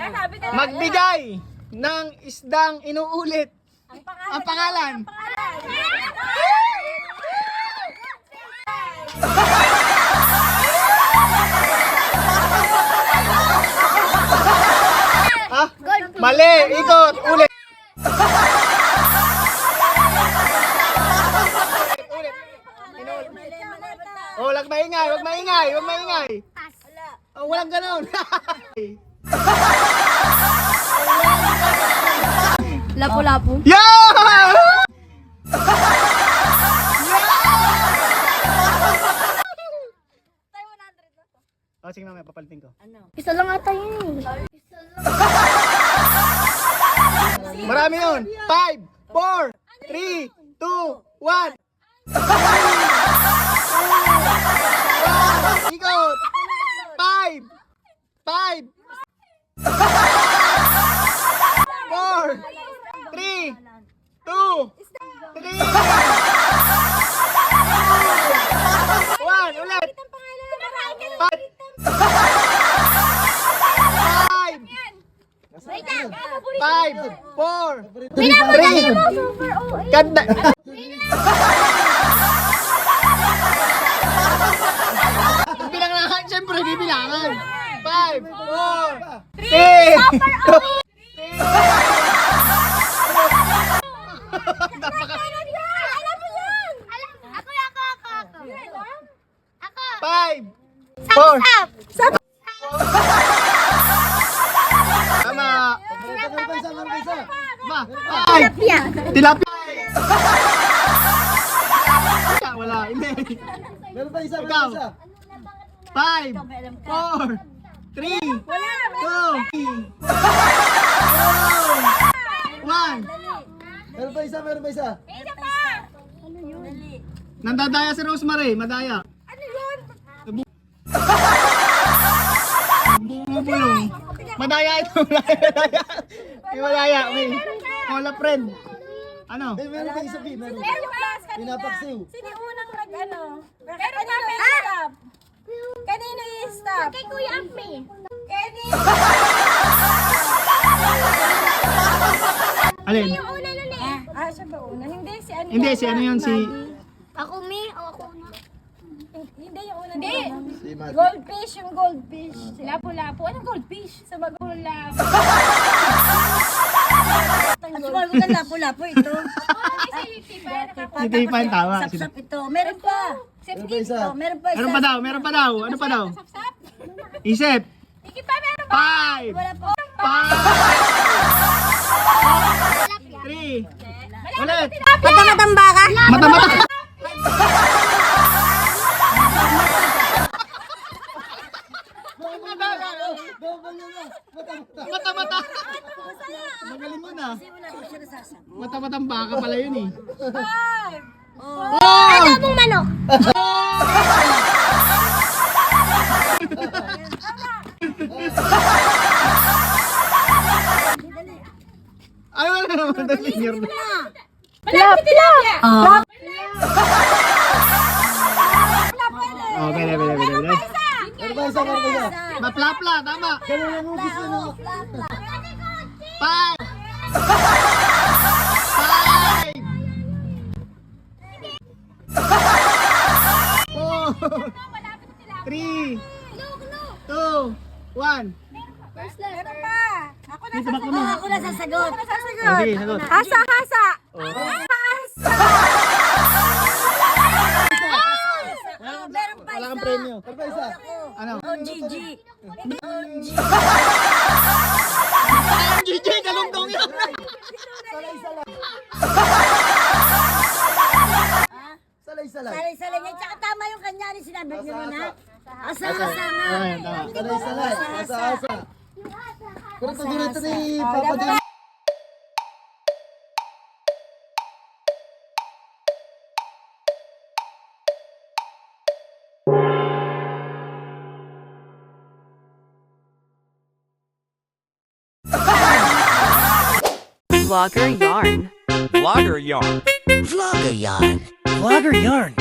Magbigay ng isdang inuulit. Ang pangalan. Ang pangalan. Ha? Mali! Ikot! Ulit! Ulit! Oh, wag maingay, wag maingay, wag maingay. Oh, walang ganon. Lapu-lapu. yeah! Oh, sige mamaya, papalitin ko. Isa lang ata yun eh. Marami yun. 5, 4, 3, 2, 1. Ikot. 5, 5, 4, 3, 2, 3, 1. Ulit. 5, 5, 4, 3, Ganda. Bilangan, 4, 3, Alam mo yan! Ako, ako, ako, ako. Ako. 5, 4. Tama. Ma, 5. Tilapia. Tilapia. Wala, hindi. Meron pa isa, meron pa isa. 5, 4, 3, 2, 1. Meron pa isa, meron pa isa. Isa pa! Ano yun? Nandadaya si Rosemary, madaya. Ano yun? Bumubulong. Madaya ito, madaya. May madaya, may Hola friend. Ano? Eh, meron pa isa, Pi. Meron. Class kanina. Pinapaksiw. Sino unang nag ano? Pero kanino i-stop? Kanino i-stop? Kay Kuya Ampi. Kanino? Alin? una nun eh. Ah, siya ba una? Hindi, si ano Hindi, si ano yun, si... Ako mi o ako una? Hindi yung una. Hindi. Si Mati. Goldfish, yung goldfish. Lapu-lapu. Anong goldfish? Sa magulapu. At sumagot ang lapo-lapo ito. Hindi pa yung tawa. Sapsap ito. Meron pa. Meron pa isa. Oh, meron pa isa. Meron pa daw, meron pa daw. Ano pa daw? Sapsap. Isip. Hindi pa meron ba? 5, Wala pa. 5, 3, ulit. Mata-matang baka? Mata-mata. Double yun na. Mata-mata. Mata-mata. Magaling mo na. Nasasagot. Mata-matang baka pala yun eh. Five. Oh! Adobong manok. wala naman. Dali, year na. Malapit tilapia. Oh. Oh, pwede, pwede, pwede, pwede. Meron pa isa, meron pa isa. Maplapla, tama. Ganun ang utos na no. Five. Five. Four. Three. Two. One. Meron pa. Ako na kami? Ako na sasagot. Ako sasagot. Oh, sige, sagot. Hasa, hasa. Oh. Hasa. Oh, meron pa Wala kang premyo. Meron pa isa. Ano? Oh, GG. Ang GJ, galungtong yun. Salay-salay. Salay-salay. Salay-salay niya. Tsaka tama yung kanya ni sinabi niyo Asa-asa. na. Asa-asa tama. Salay-salay. Asa-asa. Pero ni Papa Jan. Vlogger Yarn. Vlogger yarn. Vlogger Yarn. Vlogger yarn.